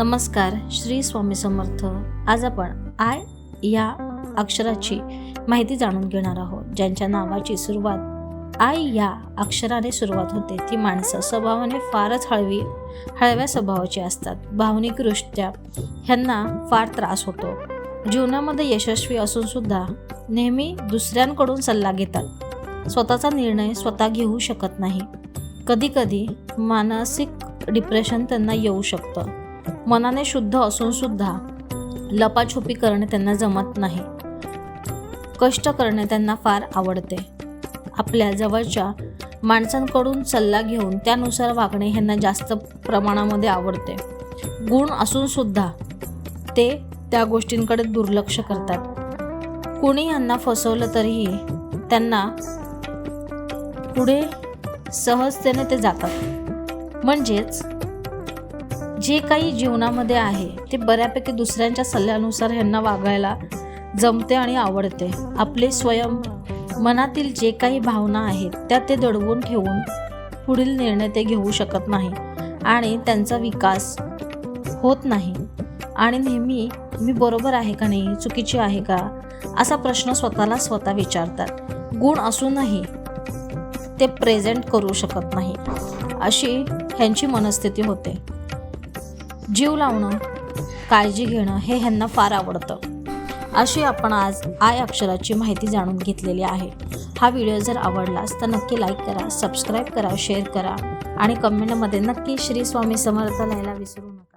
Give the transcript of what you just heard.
नमस्कार श्री स्वामी समर्थ. आज आपण आय या अक्षराची माहिती जाणून घेणार आहोत ज्यांच्या नावाची सुरुवात आय या अक्षराने सुरुवात होते. ती माणसं स्वभावाने फारच हळवी हळव्या स्वभावाची असतात. भावनिकदृष्ट्या ह्यांना फार त्रास होतो. जीवनामध्ये यशस्वी असून सुद्धा नेहमी दुसऱ्यांकडून सल्ला घेतात. स्वतःचा निर्णय स्वतः घेऊ शकत नाही. कधीकधी मानसिक डिप्रेशन त्यांना येऊ शकतं. मनाने शुद्ध असून सुद्धा लपाछुपी करणे त्यांना जमत नाही. कष्ट करणे त्यांना फार आवडते. आपल्या जवळच्या माणसांकडून सल्ला घेऊन त्यानुसार वागणे ह्यांना जास्त प्रमाणामध्ये आवडते. गुण असून सुद्धा ते त्या गोष्टींकडे दुर्लक्ष करतात. कुणी यांना फसवलं तरीही त्यांना पुढे सहजतेने ते जातात. म्हणजेच जे काही जीवनामध्ये आहे ते बऱ्यापैकी दुसऱ्यांच्या सल्ल्यानुसार ह्यांना वागायला जमते आणि आवडते. आपले स्वयं मनातील जे काही भावना आहेत त्या ते दडवून ठेवून पुढील निर्णय ते घेऊ शकत नाही आणि त्यांचा विकास होत नाही. आणि नेहमी मी बरोबर आहे का नाही चुकीची आहे का असा प्रश्न स्वतःला स्वतः विचारतात. गुण असूनही ते प्रेझेंट करू शकत नाही अशी ह्यांची मनस्थिती होते. जीव लावणं काळजी घेणं हे ह्यांना फार आवडतं. अशी आपण आज आय अक्षराची माहिती जाणून घेतलेली आहे. हा व्हिडिओ जर आवडलास तर नक्की लाईक करा सबस्क्राईब करा शेअर करा आणि कमेंटमध्ये नक्की श्री स्वामी समर्थ लिहायला विसरू नका.